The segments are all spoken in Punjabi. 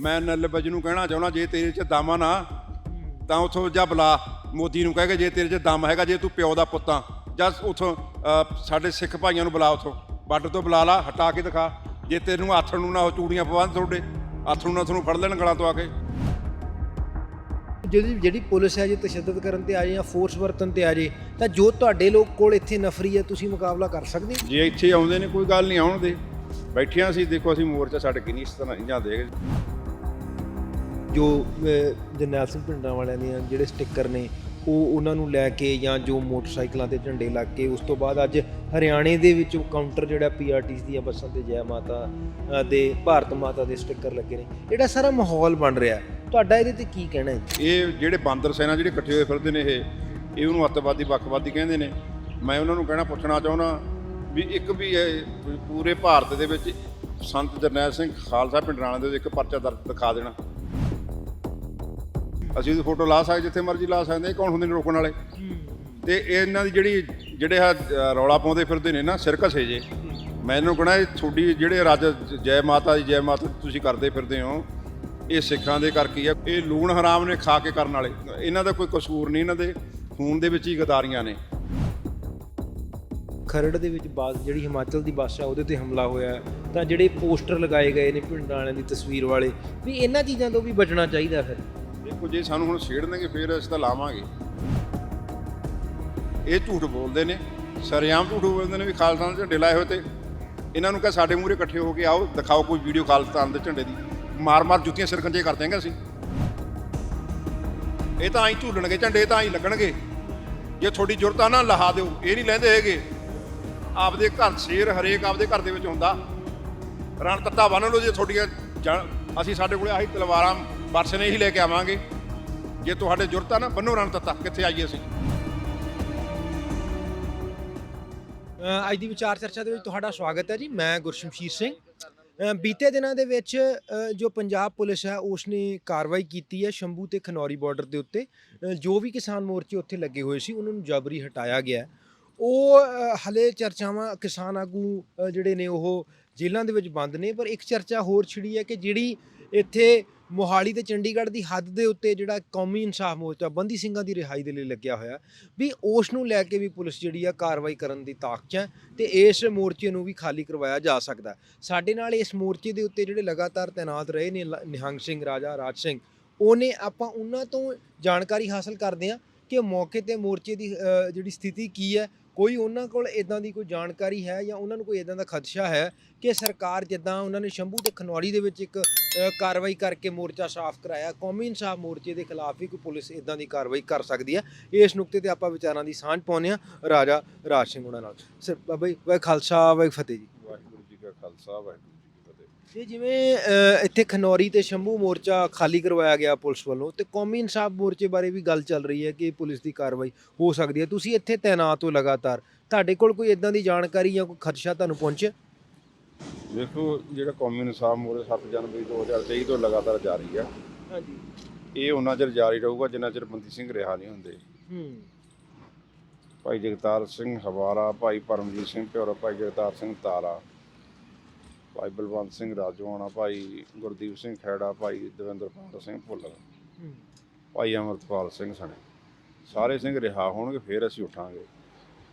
ਮੈਂ ਨੱਲ ਬੱਜ ਨੂੰ ਕਹਿਣਾ ਚਾਹੁੰਦਾ ਜੇ ਤੇਰੇ 'ਚ ਦਮ ਆ ਨਾ ਤਾਂ ਉਥੋਂ ਜਾ ਬੁਲਾ। ਮੋਦੀ ਨੂੰ ਕਹਿ ਕੇ ਜੇ ਤੇਰੇ 'ਚ ਦਮ ਹੈਗਾ ਜੇ ਤੂੰ ਪਿਓ ਦਾ ਪੁੱਤਾਂ ਜਾਂ ਉਥੋਂ ਸਾਡੇ ਸਿੱਖ ਭਾਈਆਂ ਨੂੰ ਬੁਲਾ ਉਥੋਂ। ਬਾਰਡਰ ਤੋਂ ਬੁਲਾ ਲਾ ਹਟਾ ਕੇ ਦਿਖਾ। ਜੇ ਤੈਨੂੰ ਆਥਣ ਨੂੰ ਨਾ ਉਹ ਚੂੜੀਆਂ ਪਵਾਉਣ ਤੁਹਾਡੇ ਆਥਣ ਨੂੰ ਨਾ ਤੁਹਾਨੂੰ ਫੜ ਲੈਣ ਗਲਾਂ ਤੋਂ ਆ ਕੇ। ਜਿਹੜੀ ਜਿਹੜੀ ਪੁਲਿਸ ਹੈ ਜੇ ਤਸ਼ੱਦਦ ਕਰਨ ਤੇ ਆ ਜਾਏ ਜਾਂ ਫੋਰਸ ਵਰਤਨ ਤੇ ਆ ਜਾਏ ਤਾਂ ਜੋ ਤੁਹਾਡੇ ਲੋਕ ਕੋਲ ਇੱਥੇ ਨਫਰੀ ਹੈ ਤੁਸੀਂ ਮੁਕਾਬਲਾ ਕਰ ਸਕਦੇ ਹੋ? ਜੇ ਇੱਥੇ ਆਉਂਦੇ ਨੇ ਕੋਈ ਗੱਲ ਨਹੀਂ ਆਉਣ ਦੇ ਬੈਠਿਆਂ ਸੀ ਦੇਖੋ ਅਸੀਂ ਮੋਰਚਾ ਛੱਡ ਕੇ ਨਹੀਂ ਇਸ ਤਰ੍ਹਾਂ ਨਹੀਂ ਜਾਂਦੇ ਜੋ ਜਰਨੈਲ ਸਿੰਘ ਪਿੰਡਾਂ ਵਾਲਿਆਂ ਦੀਆਂ ਜਿਹੜੇ ਸਟicker ਨੇ ਉਹ ਉਹਨਾਂ ਨੂੰ ਲੈ ਕੇ ਜਾਂ ਜੋ ਮੋਟਰਸਾਈਕਲਾਂ ਤੇ ਝੰਡੇ ਲੱਗ ਕੇ ਉਸ ਤੋਂ ਬਾਅਦ ਅੱਜ ਹਰਿਆਣੇ ਦੇ ਵਿੱਚ ਕਾਊਂਟਰ ਜਿਹੜਾ ਪੀਆਰਟੀਸ ਦੀਆਂ ਬੱਸਾਂ ਤੇ ਜੈ ਮਾਤਾ ਅਹ, ਦੇ ਭਾਰਤ ਮਾਤਾ ਦੇ ਸਟicker ਲੱਗੇ ਨੇ। ਜਿਹੜਾ ਸਾਰਾ ਮਾਹੌਲ ਬਣ ਰਿਹਾ ਤੁਹਾਡਾ ਇਹਦੇ ਤੇ ਕੀ ਕਹਿਣਾ ਹੈ? ਇਹ ਜਿਹੜੇ ਬਾਂਦਰ ਸੈਨਾ ਜਿਹੜੇ ਇਕੱਠੇ ਹੋਏ ਫਿਰਦੇ ਨੇ ਇਹ ਇਹ ਉਹਨੂੰ ਅੱਤਵਾਦੀ ਵੱਖਵਾਦੀ ਕਹਿੰਦੇ ਨੇ। ਮੈਂ ਉਹਨਾਂ ਨੂੰ ਕਹਿਣਾ ਪੁੱਛਣਾ ਚਾਹੁੰਦਾ ਵੀ ਇੱਕ ਵੀ ਇਹ ਪੂਰੇ ਭਾਰਤ ਦੇ ਵਿੱਚ ਸੰਤ ਜਰਨੈਲ ਸਿੰਘ ਖਾਲਸਾ ਪਿੰਡਰਾਣਾ ਦੇ ਵਿੱਚ ਇੱਕ ਪਰਚਾ ਦਰਜ ਦਿਖਾ ਦੇਣਾ। ਅਸੀਂ ਉਹਦੀ ਫੋਟੋ ਲਾ ਸਕਦੇ ਜਿੱਥੇ ਮਰਜ਼ੀ ਲਾ ਸਕਦੇ ਹਾਂ, ਇਹ ਕੌਣ ਹੁੰਦੇ ਨੇ ਰੋਕਣ ਵਾਲੇ? ਤੇ ਇਹ ਇਹਨਾਂ ਦੀ ਜਿਹੜੀ ਜਿਹੜੇ ਆ ਰੌਲਾ ਪਾਉਂਦੇ ਫਿਰਦੇ ਨੇ ਨਾ ਸਿਰਕਸੇ ਜੇ। ਮੈਂ ਇਹਨਾਂ ਨੂੰ ਕਹਣਾ ਇਹ ਤੁਹਾਡੀ ਜਿਹੜੇ ਰੱਜ ਜੈ ਮਾਤਾ ਦੀ ਜੈ ਮਾਤਾ ਤੁਸੀਂ ਕਰਦੇ ਫਿਰਦੇ ਹੋ ਇਹ ਸਿੱਖਾਂ ਦੇ ਕਰਕੇ ਹੀ ਆ? ਇਹ ਲੂਣ ਹਰਾਮ ਨੇ ਖਾ ਕੇ ਕਰਨ ਵਾਲੇ। ਇਹਨਾਂ ਦਾ ਕੋਈ ਕਸੂਰ ਨਹੀਂ ਇਹਨਾਂ ਦੇ ਖੂਨ ਦੇ ਵਿੱਚ ਹੀ ਗਦਾਰੀਆਂ ਨੇ। ਖਰੜ ਦੇ ਵਿੱਚ ਬੱਸ ਜਿਹੜੀ ਹਿਮਾਚਲ ਦੀ ਬੱਸ ਆ ਉਹਦੇ ਤੇ ਹਮਲਾ ਹੋਇਆ। ਹੈ। ਤਾਂ ਜਿਹੜੇ ਪੋਸਟਰ ਲਗਾਏ ਗਏ ਨੇ ਪਿੰਡਾਂ ਵਾਲਿਆਂ ਦੀ ਤਸਵੀਰ ਵਾਲੇ ਵੀ ਇਹਨਾਂ ਚੀਜ਼ਾਂ ਤੋਂ ਵੀ ਬਚਣਾ ਚਾਹੀਦਾ ਫਿਰ। ਦੇਖੋ ਜੇ ਸਾਨੂੰ ਹੁਣ ਛੇੜਨਗੇ, ਫਿਰ ਅਸੀਂ ਤਾਂ ਲਾਵਾਂਗੇ। ਇਹ ਝੂਠ ਬੋਲਦੇ ਨੇ, ਸਰੇਆਮ ਝੂਠ ਬੋਲਦੇ ਨੇ ਵੀ ਖਾਲਸਾ ਦੇ ਝੰਡੇ ਲਾਏ ਹੋਏ ਤੇ ਇਹਨਾਂ ਨੂੰ ਕਹ ਸਾਡੇ ਮੂਹਰੇ ਇਕੱਠੇ ਹੋ ਕੇ ਆਓ, ਦਿਖਾਓ ਕੋਈ ਵੀਡੀਓ ਖਾਲਸਤਾਨ ਦੇ ਝੰਡੇ ਦੀ। ਮਾਰ ਮਾਰ ਜੁੱਤੀਆਂ ਸਿਰਕੰਜੇ ਕਰ ਦਿਆਂਗੇ ਅਸੀਂ। ਇਹ ਤਾਂ ਐਂ ਝੂਲਣਗੇ ਝੰਡੇ ਤਾਂ ਐਂ ਲੱਗਣਗੇ। ਜੇ ਤੁਹਾਡੀ ਜ਼ਰੂਰਤ ਆ ਨਾ, ਲਹਾ ਦਿਓ। ਇਹ ਨਹੀਂ ਲੈਂਦੇ ਹੈਗੇ। ਆਪਦੇ ਘਰ ਸ਼ੇਰ ਹਰੇਕ ਆਪਦੇ ਘਰ ਦੇ ਵਿੱਚ ਹੁੰਦਾ। ਰਣ ਤੱਤਾ ਬੰਨ ਲਓ ਜੇ ਤੁਹਾਡੀਆਂ ਜਾਣ- ਅਸੀਂ ਸਾਡੇ ਕੋਲੇ ਆਹੀ ਤਲਵਾਰਾਂ ਬਰਸਨੇ ਹੀ ਲੈ ਕੇ ਆਵਾਂਗੇ। ਜੇ ਤੁਹਾਡੇ ਜ਼ਰੂਰਤ ਨਾ ਬੰਨੋ ਰਣ ਤੱਤਾ ਕਿੱਥੇ ਆਈਏ ਅਸੀਂ? ਅੱਜ ਦੀ ਵਿਚਾਰ ਚਰਚਾ ਦੇ ਵਿੱਚ ਤੁਹਾਡਾ ਸਵਾਗਤ ਹੈ ਜੀ ਮੈਂ ਗੁਰਸ਼ਮਸ਼ੀਰ ਸਿੰਘ। ਬੀਤੇ ਦਿਨਾਂ ਦੇ ਵਿੱਚ ਜੋ ਪੰਜਾਬ ਪੁਲਿਸ ਹੈ ਉਸ ਨੇ ਕਾਰਵਾਈ ਕੀਤੀ ਹੈ ਸ਼ੰਭੂ ਤੇ ਖਨੌਰੀ ਬਾਰਡਰ ਦੇ ਉੱਤੇ। ਜੋ ਵੀ ਕਿਸਾਨ ਮੋਰਚੇ ਉੱਥੇ ਲੱਗੇ ਹੋਏ ਸੀ ਉਹਨਾਂ ਨੂੰ ਜਬਰੀ ਹਟਾਇਆ ਗਿਆ ਉਹ ਅ, ਹਲੇ ਚਰਚਾਵਾਂ ਕਿਸਾਨ ਆਗੂ ਜਿਹੜੇ ਨੇ ਉਹ ਜੇਲ੍ਹਾਂ ਦੇ ਵਿੱਚ ਬੰਦ ਨੇ ਪਰ ਇੱਕ ਚਰਚਾ ਹੋਰ ਛਿੜੀ ਹੈ ਕਿ ਜਿਹੜੀ ਇੱਥੇ ਮੋਹਾਲੀ ਤੇ ਚੰਡੀਗੜ੍ਹ ਦੀ ਹੱਦ ਦੇ ਉੱਤੇ ਜਿਹੜਾ ਕੌਮੀ ਇਨਸਾਫ ਮੋਰਚਾ ਬੰਦੀ ਸਿੰਘਾਂ ਦੀ ਰਿਹਾਈ ਦੇ ਲਈ ਲੱਗਿਆ ਹੋਇਆ, ਵੀ ਉਸ ਨੂੰ ਲੈ ਕੇ ਵੀ ਪੁਲਿਸ ਜਿਹੜੀ ਆ ਕਾਰਵਾਈ ਕਰਨ ਦੀ ਤਾਕਤ 'ਚ ਹੈ ਤੇ ਇਸ ਮੋਰਚੇ ਨੂੰ ਵੀ ਖਾਲੀ ਕਰਵਾਇਆ ਜਾ ਸਕਦਾ। ਸਾਡੇ ਨਾਲ ਇਸ ਮੋਰਚੇ ਦੇ ਉੱਤੇ ਜਿਹੜੇ ਲਗਾਤਾਰ ਤਾਇਨਾਤ ਰਹੇ ਨੇ ਲ- ਨਿਹੰਗ ਸਿੰਘ, ਰਾਜਾ ਰਾਜ ਸਿੰਘ, ਉਹਨੇ ਆਪਾਂ ਉਹਨਾਂ ਤੋਂ ਜਾਣਕਾਰੀ ਹਾਸਲ ਕਰਦੇ ਹਾਂ ਕਿ ਮੌਕੇ ਤੇ ਮੋਰਚੇ ਦੀ ਜਿਹੜੀ ਸਥਿਤੀ ਕੀ ਹੈ ਕੋਈ ਉਹਨਾਂ ਕੋਲ ਇਦਾਂ ਦੀ ਕੋਈ ਜਾਣਕਾਰੀ ਹੈ ਜਾਂ ਉਹਨਾਂ ਨੂੰ ਕੋਈ ਇਦਾਂ ਦਾ ਖਦਸ਼ਾ ਹੈ ਕਿ ਸਰਕਾਰ ਜਿੱਦਾਂ ਉਹਨਾਂ ਨੇ ਸ਼ੰਭੂ ਤੇ ਖਨੌਰੀ ਦੇ ਵਿੱਚ ਇੱਕ ਅ, ਕਾਰਵਾਈ ਕਰਕੇ ਮੋਰਚਾ ਸਾਫ਼ ਕਰਾਇਆ ਕੌਮੀ ਇਨਸਾਫ ਮੋਰਚੇ ਦੇ ਖਿਲਾਫ ਵੀ ਕੋਈ ਪੁਲਿਸ ਇਦਾਂ ਦੀ ਕਾਰਵਾਈ ਕਰ ਸਕਦੀ ਹੈ? ਇਸ ਨੁਕਤੇ ਤੇ ਆਪਾਂ ਵਿਚਾਰਾਂ ਦੀ ਸਾਂਝ ਪਾਉਂਦੇ ਹਾਂ ਰਾਜਾ ਰਾਜ ਸਿੰਘ ਉਹਨਾਂ ਨਾਲ। ਸਰ ਬਾਬਾ ਜੀ ਵਾਹਿ ਖਾਲਸਾ ਵਾਹਿ ਫਤਿਹ ਜੀ। ਵਾਹਿਗੁਰੂ ਜੀ ਕਾ ਖਾਲਸਾ ਵਾਹਿਗੁਰੂ ਜੀ ਕੀ ਫਤਿਹ ਇਹ ਜਿਵੇਂ ਅ, ਇੱਥੇ ਖਨੌਰੀ ਤੇ ਸ਼ੰਭੂ ਮੋਰਚਾ ਖਾਲੀ ਕਰਵਾਇਆ ਗਿਆ ਪੁਲਿਸ ਵੱਲੋਂ ਤੇ ਕੌਮੀ ਇਨਸਾਫ ਮੋਰਚੇ ਬਾਰੇ ਵੀ ਗੱਲ ਚੱਲ ਰਹੀ ਹੈ ਕਿ ਪੁਲਿਸ ਦੀ ਕਾਰਵਾਈ ਹੋ ਸਕਦੀ ਹੈ। ਤੁਸੀਂ ਇੱਥੇ ਤੈਨਾਤ ਹੋ ਲਗਾਤਾਰ ਤੁਹਾਡੇ ਕੋਲ ਕੋਈ ਇਦਾਂ ਦੀ ਜਾਣਕਾਰੀ ਜਾਂ ਕੋਈ ਖਦਸ਼ਾ ਤੁਹਾਨੂੰ ਪਹੁੰਚਿਆ? ਦੇਖੋ ਜਿਹੜਾ ਕੌਮੀ ਇਨਸਾਫ ਮੋਰੇ 7 ਜਨਵਰੀ 2023 ਤੋਂ ਲਗਾਤਾਰ ਜਾਰੀ ਆ ਹਾਂਜੀ। ਇਹ ਉਹਨਾਂ ਚਿਰ ਜਾਰੀ ਰਹੂਗਾ ਜਿੰਨਾ ਚਿਰ ਬੰਦੀ ਸਿੰਘ ਰਿਹਾ ਨਹੀਂ ਹੁੰਦੇ। ਹੂੰ। ਭਾਈ ਜਗਤਾਰ ਸਿੰਘ ਹਵਾਰਾ ਭਾਈ ਪਰਮਜੀਤ ਸਿੰਘ ਪਿਓਰਾ ਭਾਈ ਜਗਤਾਰ ਸਿੰਘ ਤਾਰਾ ਭਾਈ ਬਲਵੰਤ ਸਿੰਘ ਰਾਜਵਾਨਾ ਭਾਈ ਗੁਰਦੀਪ ਸਿੰਘ ਖੈੜਾ ਭਾਈ ਦਵਿੰਦਰਪਾਲ ਸਿੰਘ ਭੁੱਲਰ ਭਾਈ ਅਮਰਪਾਲ ਸਿੰਘ ਸਣੇ। ਸਾਰੇ ਸਿੰਘ ਰਿਹਾ ਹੋਣਗੇ ਫਿਰ ਅਸੀਂ ਉੱਠਾਂਗੇ।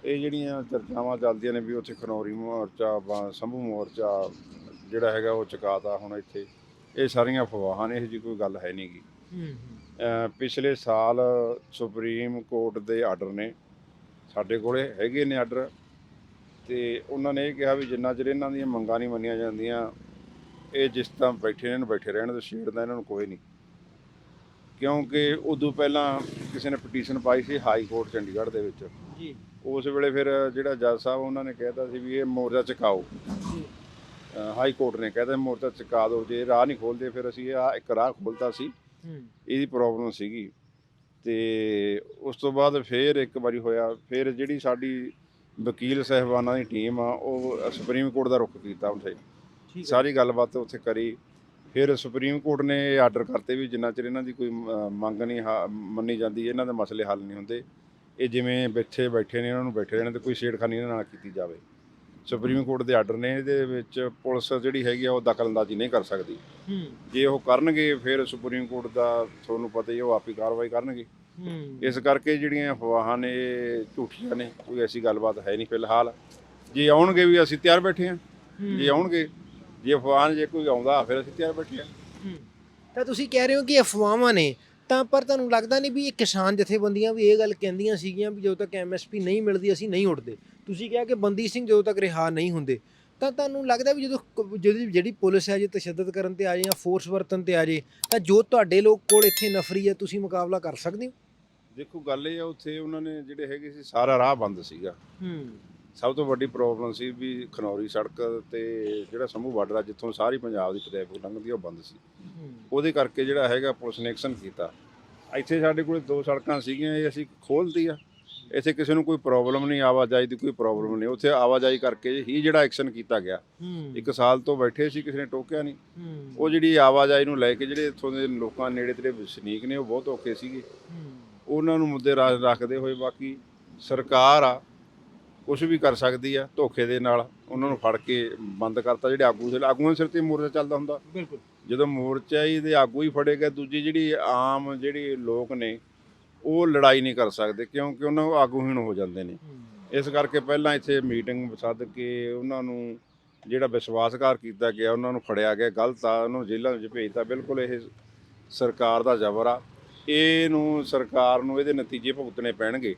ਇਹ ਜਿਹੜੀਆਂ ਚਰਚਾਵਾਂ ਚੱਲਦੀਆਂ ਨੇ ਵੀ ਉੱਥੇ ਖਨੌਰੀ ਮੋਰਚਾ ਸੰਭੂ ਮੋਰਚਾ ਜਿਹੜਾ ਹੈਗਾ ਉਹ ਚੁਕਾਤਾ ਹੁਣ ਇੱਥੇ ਇਹ ਸਾਰੀਆਂ ਅਫਵਾਹਾਂ ਨੇ ਇਹ ਜੀ ਕੋਈ ਗੱਲ ਹੈ ਨਹੀਂਗੀ ਹੂੰ ਪਿਛਲੇ ਸਾਲ ਸੁਪਰੀਮ ਕੋਰਟ ਦੇ ਆਰਡਰ ਨੇ ਸਾਡੇ ਕੋਲੇ ਹੈਗੇ ਨੇ ਆਰਡਰ। ਤੇ ਉਹਨਾਂ ਨੇ ਇਹ ਕਿਹਾ ਵੀ ਜਿੰਨਾ ਚਿਰ ਇਹਨਾਂ ਦੀਆਂ ਮੰਗਾਂ ਨਹੀਂ ਮੰਨੀਆਂ ਜਾਂਦੀਆਂ ਇਹ ਜਿਸ ਤਰ੍ਹਾਂ ਬੈਠੇ ਨੇ ਇਹਨੂੰ ਬੈਠੇ ਰਹਿਣ ਤੇ ਛੇੜਦਾ ਇਹਨਾਂ ਨੂੰ ਕੋਈ ਨਹੀਂ। ਕਿਉਂਕਿ ਉਦੋਂ ਪਹਿਲਾਂ ਕਿਸੇ ਨੇ ਪਟੀਸ਼ਨ ਪਾਈ ਸੀ ਹਾਈ ਕੋਰਟ ਚੰਡੀਗੜ੍ਹ ਦੇ ਵਿੱਚ। ਜੀ। ਉਸ ਵੇਲੇ ਫਿਰ ਜਿਹੜਾ ਜੱਜ ਸਾਹਿਬ ਉਹਨਾਂ ਨੇ ਕਹਿਤਾ ਸੀ ਵੀ ਇਹ ਮੋਰਚਾ ਚਕਾਓ। ਜੀ। ਹਾਈ ਕੋਰਟ ਨੇ ਕਹਿਤਾ ਮੋਰਚਾ ਚਕਾ ਦਿਓ ਜੇ ਰਾਹ ਨਹੀਂ ਖੋਲਦੇ ਫਿਰ ਅਸੀਂ ਆ ਇੱਕ ਰਾਹ ਖੋਲਤਾ ਸੀ। ਇਹਦੀ ਪ੍ਰੋਬਲਮ ਸੀਗੀ। ਤੇ ਉਸ ਤੋਂ ਬਾਅਦ ਫੇਰ ਇੱਕ ਵਾਰੀ ਹੋਇਆ ਫਿਰ ਜਿਹੜੀ ਸਾਡੀ ਵਕੀਲ ਸਹਿਬਾਨਾਂ ਦੀ ਟੀਮ ਆ ਉਹ ਸੁਪਰੀਮ ਕੋਰਟ ਦਾ ਰੁਖ ਕੀਤਾ ਉੱਥੇ। ਸਾਰੀ ਗੱਲਬਾਤ ਉੱਥੇ ਕਰੀ। ਫਿਰ ਸੁਪਰੀਮ ਕੋਰਟ ਨੇ ਇਹ ਆਰਡਰ ਕਰਤੇ ਵੀ ਜਿੰਨਾ ਚਿਰ ਇਹਨਾਂ ਦੀ ਕੋਈ ਮੰਗ ਨਹੀਂ ਮੰਨੀ ਜਾਂਦੀ ਇਹਨਾਂ ਦੇ ਮਸਲੇ ਹੱਲ ਨਹੀਂ ਹੁੰਦੇ। ਇਹ ਜਿਵੇਂ ਬੈਠੇ ਬੈਠੇ ਨੇ ਇਹਨਾਂ ਨੂੰ ਬੈਠੇ ਰਹਿਣ ਤੇ ਕੋਈ ਛੇੜਖਾਨੀ ਇਹਨਾਂ ਨਾਲ ਕੀਤੀ ਜਾਵੇ। ਸੁਪਰੀਮ ਕੋਰਟ ਦੇ ਆਰਡਰ ਨੇ ਇਹਦੇ ਵਿੱਚ ਪੁਲਿਸ ਜਿਹੜੀ ਹੈਗੀ ਆ ਉਹ ਦਖਲਅੰਦਾਜ਼ੀ ਨਹੀਂ ਕਰ ਸਕਦੀ। ਜੇ ਉਹ ਕਰਨਗੇ ਫਿਰ ਸੁਪਰੀਮ ਕੋਰਟ ਦਾ ਤੁਹਾਨੂੰ ਪਤਾ ਹੀ ਉਹ ਆਪੀ ਕਾਰਵਾਈ ਕਰਨਗੇ। ਇਸ ਕਰਕੇ ਜਿਹੜੀਆਂ ਅਫਵਾਹਾਂ ਨੇ ਇਹ ਝੂਠੀਆਂ ਨੇ ਕੋਈ ਐਸੀ ਗੱਲਬਾਤ ਹੈ ਨਹੀਂ ਫਿਲਹਾਲ। ਜੇ ਆਉਣਗੇ ਵੀ ਅਸੀਂ ਤਿਆਰ ਬੈਠੇ ਹਾਂ ਜੇ ਆਉਣਗੇ ਜੇ ਅਫਵਾਹ ਜੇ ਕੋਈ ਆਉਂਦਾ ਫਿਰ ਅਸੀਂ ਤਿਆਰ ਬੈਠੇ ਹਾਂ। ਤਾਂ ਤੁਸੀਂ ਕਹਿ ਰਹੇ ਹੋ ਕਿ ਅਫਵਾਹਾਂ ਨੇ ਤਾਂ ਪਰ ਤੁਹਾਨੂੰ ਲੱਗਦਾ ਨਹੀਂ ਵੀ ਇਹ ਕਿਸਾਨ ਜਥੇਬੰਦੀਆਂ ਵੀ ਇਹ ਗੱਲ ਕਹਿੰਦੀਆਂ ਸੀਗੀਆਂ ਵੀ ਜਦੋਂ ਤੱਕ ਐਮਐਸਪੀ ਨਹੀਂ ਮਿਲਦੀ ਅਸੀਂ ਨਹੀਂ ਉੱਠਦੇ? ਤੁਸੀਂ ਕਿਹਾ ਕਿ ਬੰਦੀ ਸਿੰਘ ਜਦੋਂ ਤੱਕ ਰਿਹਾ ਨਹੀਂ ਹੁੰਦੇ ਤਾਂ ਤੁਹਾਨੂੰ ਲੱਗਦਾ ਵੀ ਜਦੋਂ ਜਿਹੜੀ ਜਿਹੜੀ ਪੁਲਿਸ ਹੈ ਜੇ ਤਸ਼ੱਦਦ ਕਰਨ ਤੇ ਆ ਜਾਏ ਜਾਂ ਫੋਰਸ ਵਰਤਨ ਤੇ ਆ ਜਾਏ ਤਾਂ ਜੋ ਤੁਹਾਡੇ ਲੋਕ ਕੋਲ ਇੱਥੇ ਨਫਰੀ ਹੈ ਤੁਸੀਂ ਮੁਕਾਬਲਾ ਕਰ ਸਕਦੇ ਹੋ? ਦੇਖੋ ਗੱਲ ਇਹ ਆ ਉੱਥੇ ਉਹਨਾਂ ਨੇ ਜਿਹੜੇ ਹੈਗੇ ਸੀ ਸਾਰਾ ਰਾਹ ਬੰਦ ਸੀਗਾ। ਹੂੰ। ਸਭ ਤੋਂ ਵੱਡੀ ਪ੍ਰੋਬਲਮ ਸੀ ਵੀ ਖਨੌਰੀ ਸੜਕ ਤੇ ਜਿਹੜਾ ਸਮੂਹ ਬਾਰਡਰ ਆ ਜਿੱਥੋਂ ਸਾਰੀ ਪੰਜਾਬ ਦੀ ਟ੍ਰੈਫਿਕ ਲੰਘਦੀ ਆ ਉਹ ਬੰਦ ਸੀ। ਉਹਦੇ ਕਰਕੇ ਜਿਹੜਾ ਹੈਗਾ ਪੁਲਿਸ ਨੇ ਐਕਸ਼ਨ ਕੀਤਾ। ਇੱਥੇ ਸਾਡੇ ਕੋਲ ਦੋ ਸੜਕਾਂ ਸੀਗੀਆਂ ਇਹ ਅਸੀਂ ਖੋਲ੍ਹਤੀ ਆ। ਇੱਥੇ ਕਿਸੇ ਨੂੰ ਕੋਈ ਪ੍ਰੋਬਲਮ ਨਹੀਂ ਆਵਾਜਾਈ ਦੀ ਕੋਈ ਪ੍ਰੋਬਲਮ ਨਹੀਂ। ਉੱਥੇ ਆਵਾਜਾਈ ਕਰਕੇ ਹੀ ਜਿਹੜਾ ਐਕਸ਼ਨ ਕੀਤਾ ਗਿਆ। ਹੂੰ। ਇੱਕ ਸਾਲ ਤੋਂ ਬੈਠੇ ਸੀ ਕਿਸੇ ਨੇ ਟੋਕਿਆ ਨਹੀਂ। ਹੂੰ। ਉਹ ਜਿਹੜੀ ਆਵਾਜਾਈ ਨੂੰ ਲੈ ਕੇ ਜਿਹੜੇ ਇੱਥੋਂ ਦੇ ਲੋਕਾਂ ਨੇੜੇ ਤੇੜੇ ਵਸਨੀਕ ਨੇ ਉਹ ਬਹੁਤ ਔਖੇ ਸੀਗੇ। ਉਹਨਾਂ ਨੂੰ ਮੁੱਦੇ ਰਾ- ਰੱਖਦੇ ਹੋਏ ਬਾਕੀ ਸਰਕਾਰ ਆ ਕੁਝ ਵੀ ਕਰ ਸਕਦੀ ਆ ਧੋਖੇ ਦੇ ਨਾਲ ਉਹਨਾਂ ਨੂੰ ਫੜ ਕੇ ਬੰਦ ਕਰਤਾ ਜਿਹੜੇ ਆਗੂ ਸੀ ਆਗੂਆਂ ਦੇ ਸਿਰ ਤੇ ਮੋਰਚਾ ਚੱਲਦਾ ਹੁੰਦਾ। ਬਿਲਕੁਲ। ਜਦੋਂ ਮੋਰਚਾ ਹੀ ਦੇ ਆਗੂ ਹੀ ਫੜੇ ਗਏ ਦੂਜੀ ਜਿਹੜੀ ਆਮ ਜਿਹੜੀ ਲੋਕ ਨੇ ਉਹ ਲੜਾਈ ਨਹੀਂ ਕਰ ਸਕਦੇ ਕਿਉਂਕਿ ਉਹਨਾਂ ਨੂੰ ਆਗੂਹੀਣ ਹੋ ਜਾਂਦੇ ਨੇ। ਇਸ ਕਰਕੇ ਪਹਿਲਾਂ ਇੱਥੇ ਮੀਟਿੰਗ ਸੱਦ ਕੇ ਉਹਨਾਂ ਨੂੰ ਜਿਹੜਾ ਵਿਸ਼ਵਾਸਘਾਤ ਕੀਤਾ ਗਿਆ ਉਹਨਾਂ ਨੂੰ ਫੜਿਆ ਗਿਆ ਗਲਤ ਆ ਉਹਨੂੰ ਜੇਲ੍ਹਾਂ ਵਿੱਚ ਭੇਜਤਾ। ਬਿਲਕੁਲ ਇਹ ਸਰਕਾਰ ਦਾ ਜ਼ਬਰ ਆ। ਇਹਨੂੰ ਸਰਕਾਰ ਨੂੰ ਇਹਦੇ ਨਤੀਜੇ ਭੁਗਤਣੇ ਪੈਣਗੇ।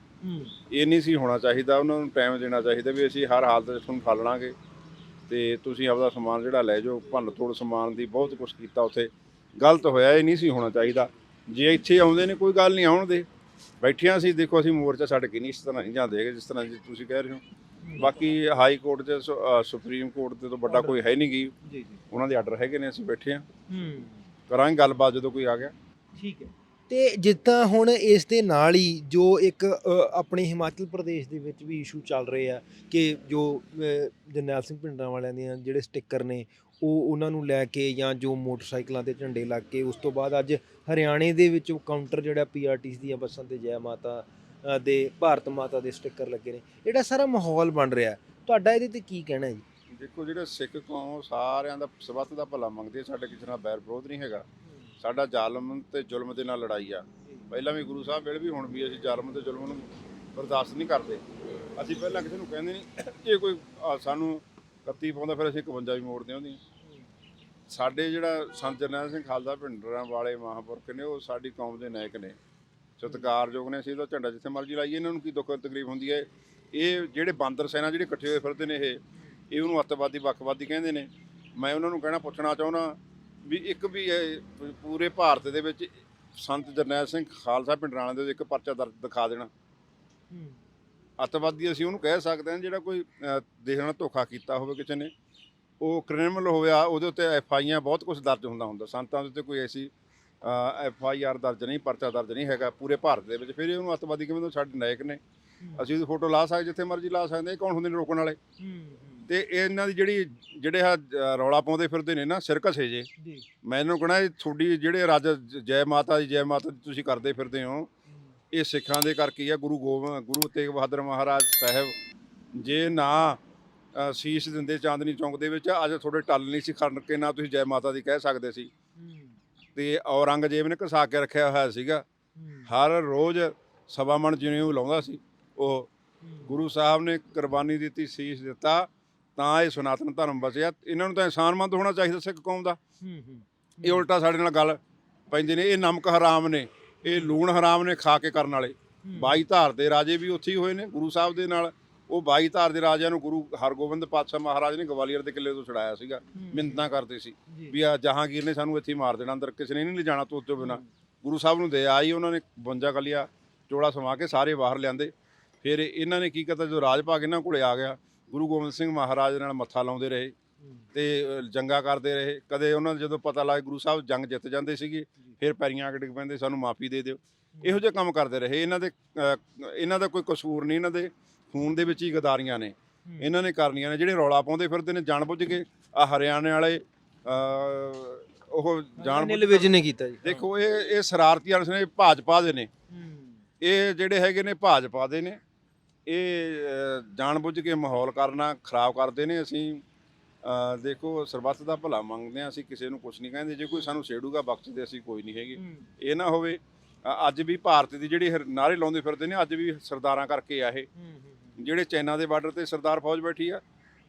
ਇਹ ਨਹੀਂ ਸੀ ਹੋਣਾ ਚਾਹੀਦਾ ਉਹਨਾਂ ਨੂੰ ਟਾਈਮ ਦੇਣਾ ਚਾਹੀਦਾ ਵੀ ਅਸੀਂ ਹਰ ਹਾਲਤ ਵਿੱਚ ਤੁਹਾਨੂੰ ਫੜ ਲਾਂਗੇ ਤੇ ਤੁਸੀਂ ਆਪਦਾ ਸਮਾਨ ਜਿਹੜਾ ਲੈ ਜਾਓ ਭੰਨ ਤੋੜ ਸਮਾਨ ਦੀ ਬਹੁਤ ਕੁਝ ਕੀਤਾ ਉੱਥੇ। ਗਲਤ ਹੋਇਆ ਇਹ ਨਹੀਂ ਸੀ ਹੋਣਾ ਚਾਹੀਦਾ। ਜੇ ਇੱਥੇ ਆਉਂਦੇ ਨੇ ਕੋਈ ਗੱਲ ਨਹੀਂ ਆਉਣ ਦੇ। ਬੈਠਿਆਂ ਸੀ ਦੇਖੋ ਅਸੀਂ ਮੋਰਚਾ ਛੱਡ ਕੇ ਨਹੀਂ ਇਸ ਤਰ੍ਹਾਂ ਨਹੀਂ ਜਾਂਦੇ ਜਿਸ ਤਰ੍ਹਾਂ ਤੁਸੀਂ ਕਹਿ ਰਹੇ ਹੋ। ਬਾਕੀ ਹਾਈ ਕੋਰਟ ਅ, ਸੁਪਰੀਮ ਕੋਰਟ ਤੇ ਤੋਂ ਵੱਡਾ ਕੋਈ ਹੈ ਨਹੀਂ ਗੀ। ਜੀ ਜੀ। ਉਹਨਾਂ ਦੇ ਆਰਡਰ ਹੈਗੇ ਨੇ ਅਸੀਂ ਬੈਠੇ ਹੂੰ। ਕਰਾਂਗੇ ਗੱਲਬਾਤ ਜਦੋਂ ਕੋਈ ਆ ਗਿਆ। ਠੀਕ ਹੈ। ਤੇ ਜਿੱਦਾਂ ਹੁਣ ਇਸ ਦੇ ਨਾਲ ਹੀ ਜੋ ਇੱਕ ਆਪਣੇ ਹਿਮਾਚਲ ਪ੍ਰਦੇਸ਼ ਦੇ ਵਿੱਚ ਵੀ ਇਸ਼ੂ ਚੱਲ ਰਹੇ ਆ ਕਿ ਜੋ ਜਰਨੈਲ ਸਿੰਘ ਭਿੰਡਰਾਂ ਵਾਲਿਆਂ ਦੇ ਜਿਹੜੇ ਸਟicker ਨੇ ਉਹ ਉਹਨਾਂ ਨੂੰ ਲੈ ਕੇ ਜਾਂ ਜੋ ਮੋਟਰਸਾਈਕਲਾਂ ਤੇ ਝੰਡੇ ਲੱਗ ਕੇ ਉਸ ਤੋਂ ਬਾਅਦ ਅੱਜ ਹਰਿਆਣੇ ਦੇ ਵਿੱਚ ਕਾਊਂਟਰ ਜਿਹੜਾ ਪੀਆਰਟੀਸ ਦੀਆਂ ਬੱਸਾਂ ਤੇ ਜੈ ਮਾਤਾ ਦੇ ਭਾਰਤ ਮਾਤਾ ਦੇ ਸਟicker ਲੱਗੇ ਨੇ। ਜਿਹੜਾ ਸਾਰਾ ਮਾਹੌਲ ਬਣ ਰਿਹਾ। ਤੁਹਾਡਾ ਇਹਦੇ ਤੇ ਕੀ ਕਹਿਣਾ ਹੈ ਜੀ? ਦੇਖੋ ਜਿਹੜਾ ਸਿੱਖ ਕੌਮ ਸਾਰਿਆਂ ਦਾ ਸਬੱਤ ਦਾ ਭਲਾ ਮੰਗਦੇ ਆ, ਸਾਡੇ ਕਿਸੇ ਨਾਲ ਬੈਰ ਵਿਰੋਧ ਨਹੀਂ ਹੈਗਾ। ਸਾਡਾ ਜ਼ਾਲਮ ਤੇ ਜ਼ੁਲਮ ਦੇ ਨਾਲ ਲੜਾਈ ਆ। ਪਹਿਲਾਂ ਵੀ ਗੁਰੂ ਸਾਹਿਬ ਵੇਲੇ ਵੀ ਹੁਣ ਵੀ ਅਸੀਂ ਜ਼ਾਲਮ ਤੇ ਜ਼ੁਲਮ ਨੂੰ ਬਰਦਾਸ਼ਤ ਨਹੀਂ ਕਰਦੇ। ਅਸੀਂ ਪਹਿਲਾਂ ਕਿਸੇ ਨੂੰ ਕਹਿੰਦੇ ਨਹੀਂ ਜੇ ਕੋਈ ਸਾਨੂੰ ਕੱਤੀ ਪਾਉਂਦਾ, ਫਿਰ ਅਸੀਂ 51 ਵੀ ਮੋੜਦੇ ਹੁੰਦੀ ਸਾਡੇ ਜਿਹੜਾ ਸੰਤ ਜਰਨੈਲ ਸਿੰਘ ਖਾਲਸਾ ਭਿੰਡਰਾਂ ਵਾਲੇ ਮਹਾਂਪੁਰਖ ਨੇ, ਉਹ ਸਾਡੀ ਕੌਮ ਦੇ ਨਾਇਕ ਨੇ। ਸਤਿਕਾਰਯੋਗ ਨੇ, ਅਸੀਂ ਉਹਦਾ ਝੰਡਾ ਜਿੱਥੇ ਮਰਜ਼ੀ ਲਾਈਏ, ਇਹਨਾਂ ਨੂੰ ਕੀ ਦੁੱਖ ਤਕਲੀਫ ਹੁੰਦੀ ਹੈ? ਇਹ ਜਿਹੜੇ ਬਾਂਦਰ ਸੈਨਾ ਜਿਹੜੇ ਇਕੱਠੇ ਹੋਏ ਫਿਰਦੇ ਨੇ ਇਹ ਇਹ ਉਹਨੂੰ ਅੱਤਵਾਦੀ, ਵੱਖਵਾਦੀ ਕਹਿੰਦੇ ਨੇ। ਮੈਂ ਉਹਨਾਂ ਨੂੰ ਕਹਿਣਾ ਪੁੱਛਣਾ ਚਾਹੁੰਦਾ ਵੀ ਇੱਕ ਵੀ ਇਹ ਪੂਰੇ ਭਾਰਤ ਦੇ ਵਿੱਚ ਸੰਤ ਜਰਨੈਲ ਸਿੰਘ ਖਾਲਸਾ ਭਿੰਡਰਾਂ ਦੇ ਇੱਕ ਪਰਚਾ ਦਰਜ ਦਿਖਾ ਦੇਣਾ। ਅੱਤਵਾਦੀ ਅਸੀਂ ਉਹਨੂੰ ਕਹਿ ਸਕਦੇ ਹਾਂ ਜਿਹੜਾ ਕੋਈ ਨਾਲ ਧੋਖਾ ਕੀਤਾ ਹੋਵੇ ਕਿਸੇ ਨੇ ਉਹ ਕ੍ਰਿਮੀਨਲ ਹੋਇਆ ਉਹਦੇ ਉੱਤੇ ਐਫ ਆਈ ਆਰ ਬਹੁਤ ਕੁਝ ਦਰਜ ਹੁੰਦਾ ਹੁੰਦਾ। ਸੰਤਾਂ ਦੇ ਉੱਤੇ ਕੋਈ ਐਸੀ ਐਫ ਆਈ ਆਰ ਦਰਜ ਨਹੀਂ ਪਰਚਾ ਦਰਜ ਨਹੀਂ ਹੈਗਾ ਪੂਰੇ ਭਾਰਤ ਦੇ ਵਿੱਚ। ਫਿਰ ਇਹਨੂੰ ਅੱਤਵਾਦੀ ਕਿਵੇਂ ਤੋਂ ਸਾਡੇ ਨਾਇਕ ਨੇ। ਅਸੀਂ ਉਹਦੀ ਫੋਟੋ ਲਾ ਸਕਦੇ ਜਿੱਥੇ ਮਰਜ਼ੀ ਲਾ ਸਕਦੇ ਕੌਣ ਹੁੰਦੇ ਨੇ ਰੋਕਣ ਵਾਲੇ? ਤੇ ਇਹਨਾਂ ਦੀ ਜਿਹੜੀ ਜਿਹੜੇ ਆ ਰੌਲਾ ਪਾਉਂਦੇ ਫਿਰਦੇ ਨੇ ਨਾ ਸਿਰ ਘਸੇ ਜੇ। ਜੀ। ਮੈਂ ਇਹਨੂੰ ਕਹਣਾ ਇਹ ਤੁਹਾਡੀ ਜਿਹੜੇ ਰਾਜ ਜੈ ਮਾਤਾ ਦੀ ਜੈ ਮਾਤਾ ਦੀ ਤੁਸੀਂ ਕਰਦੇ ਫਿਰਦੇ ਹੋ ਇਹ ਸਿੱਖਾਂ ਦੇ ਕਰਕੇ ਹੀ ਆ ਗੁਰੂ ਗੋਬਿੰਦ ਗੁਰੂ ਤੇਗ ਬਹਾਦਰ ਮਹਾਰਾਜ ਸਾਹਿਬ। ਜੇ ਨਾ ਸੀਸ ਦਿੰਦੇ ਚਾਂਦਨੀ ਚੌਂਕ ਦੇ ਵਿੱਚ ਅੱਜ ਤੁਹਾਡੇ ਟੱਲ ਨਹੀਂ ਸੀ ਖੜਨ ਕੇ ਨਾ ਤੁਸੀਂ ਜੈ ਮਾਤਾ ਦੀ ਕਹਿ ਸਕਦੇ ਸੀ। ਤੇ ਔਰੰਗਜ਼ੇਬ ਨੇ ਘਸਾ ਕੇ ਰੱਖਿਆ ਹੋਇਆ ਸੀਗਾ। ਹਰ ਰੋਜ਼ ਸਵਾ ਮਣ ਜਿਵੇਂ ਲਾਉਂਦਾ ਸੀ ਉਹ ਗੁਰੂ ਸਾਹਿਬ ਨੇ ਕੁਰਬਾਨੀ ਦਿੱਤੀ ਸੀਸ ਦਿੱਤਾ। ਤਾਂ ਇਹ ਸਨਾਤਨ ਧਰਮ ਬਚਿਆ ਇਹਨਾਂ ਨੂੰ ਤਾਂ ਇਨਸਾਨਮੰਦ ਹੋਣਾ ਚਾਹੀਦਾ ਸਿੱਖ ਕੌਮ ਦਾ। ਇਹ ਉਲਟਾ ਸਾਡੇ ਨਾਲ ਗੱਲ ਪੈਂਦੇ ਨੇ ਇਹ ਨਮਕ ਹਰਾਮ ਨੇ ਇਹ ਲੂਣ ਹਰਾਮ ਨੇ ਖਾ ਕੇ ਕਰਨ ਵਾਲੇ। ਬਾਈ ਧਾਰ ਦੇ ਰਾਜੇ ਵੀ ਉੱਥੇ ਹੀ ਹੋਏ ਨੇ ਗੁਰੂ ਸਾਹਿਬ ਦੇ ਨਾਲ। ਉਹ ਬਾਈ ਧਾਰ ਦੇ ਰਾਜਿਆਂ ਨੂੰ ਗੁਰੂ ਹਰਗੋਬਿੰਦ ਪਾਤਸ਼ਾਹ ਮਹਾਰਾਜ ਨੇ ਗਵਾਲੀਅਰ ਦੇ ਕਿਲੇ ਤੋਂ ਛੁਡਾਇਆ ਸੀਗਾ। ਮਿੰਨਤਾਂ ਕਰਦੇ ਸੀ ਵੀ ਆ ਜਹਾਂਗੀਰ ਨੇ ਸਾਨੂੰ ਇੱਥੇ ਮਾਰ ਦੇਣਾ ਅੰਦਰ ਕਿਸੇ ਨੇ ਨਹੀਂ ਲਿਜਾਣਾ ਤੋਂ ਤੋਂ ਬਿਨਾ। ਗੁਰੂ ਸਾਹਿਬ ਨੂੰ ਦੇ ਆਈ ਉਹਨਾਂ ਨੇ 52 ਕਲੀਆ ਚੋੜਾ ਸਮਾ ਕੇ ਸਾਰੇ ਬਾਹਰ ਲਿਆਂਦੇ। ਫਿਰ ਇਹਨਾਂ ਨੇ ਕੀ ਕੀਤਾ ਜਦੋਂ ਰਾਜ ਭਾਗ ਇਹਨਾਂ ਕੋਲੇ ਆ ਗਿਆ ਗੁਰੂ ਗੋਬਿੰਦ ਸਿੰਘ ਮਹਾਰਾਜ ਨਾਲ ਮੱਥਾ ਲਾਉਂਦੇ ਰਹੇ ਤੇ ਜੰਗਾ ਕਰਦੇ ਰਹੇ। ਕਦੇ ਉਹਨਾਂ ਨੂੰ ਜਦੋਂ ਪਤਾ ਲੱਗ ਗੁਰੂ ਸਾਹਿਬ ਜੰਗ ਜਿੱਤ ਜਾਂਦੇ ਸੀਗੇ ਫਿਰ ਪੈਰੀਆਂ ਡਿੱਗ ਪੈਂਦੇ ਸਾਨੂੰ ਮਾਫੀ ਦੇ ਦਿਓ। ਇਹੋ ਜਿਹੇ ਕੰਮ ਕਰਦੇ ਰਹੇ। ਇਹਨਾਂ ਦੇ ਇਹਨਾਂ ਦਾ ਕੋਈ ਕਸੂਰ ਨਹੀਂ ਇਹਨਾਂ ਦੇ ਖੂਨ ਦੇ ਵਿੱਚ ਹੀ ਗਦਾਰੀਆਂ ਨੇ। ਇਹਨਾਂ ਨੇ ਕਰਨੀਆਂ ਨੇ। ਜਿਹੜੇ ਰੌਲਾ ਪਾਉਂਦੇ ਫਿਰਦੇ ਨੇ ਜਾਣਬੁੱਝ ਕੇ ਆ ਹਰਿਆਣੇ ਵਾਲੇ ਉਹ ਜਾਣ ਨਿਲ ਵਿਜ ਨੇ ਕੀਤਾ ਜੀ। ਦੇਖੋ ਇਹ ਇਹ ਸ਼ਰਾਰਤੀ ਅਨਸਰ ਨੇ ਭਾਜਪਾ ਦੇ ਨੇ। ਇਹ ਜਿਹੜੇ ਹੈਗੇ ਨੇ ਭਾਜਪਾ ਦੇ ਨੇ। ਇਹ ਅ, ਜਾਣਬੁੱਝ ਕੇ ਮਾਹੌਲ ਕਰਨਾ ਖਰਾਬ ਕਰਦੇ ਨੇ ਅਸੀਂ ਦੇਖੋ ਸਰਬੱਤ ਦਾ ਭਲਾ ਮੰਗਦੇ ਆ ਅਸੀਂ ਕਿਸੇ ਨੂੰ ਕੁਝ ਨਹੀਂ ਕਹਿੰਦੇ ਜੇ ਕੋਈ ਸਾਨੂੰ ਛੇੜੂਗਾ ਬਖਸ਼ ਦੇ ਅਸੀਂ ਕੋਈ ਨਹੀਂ ਹੈਗੇ। ਇਹ ਨਾ ਹੋਵੇ ਅੱਜ ਵੀ ਭਾਰਤ ਦੀ ਜਿਹੜੀ ਨਾਅਰੇ ਲਾਉਂਦੇ ਫਿਰਦੇ ਨੇ ਅੱਜ ਵੀ ਸਰਦਾਰਾਂ ਕਰਕੇ ਆ ਇਹ। ਜਿਹੜੇ ਚਾਈਨਾ ਦੇ ਬਾਰਡਰ ਤੇ ਸਰਦਾਰ ਫੌਜ ਬੈਠੀ ਆ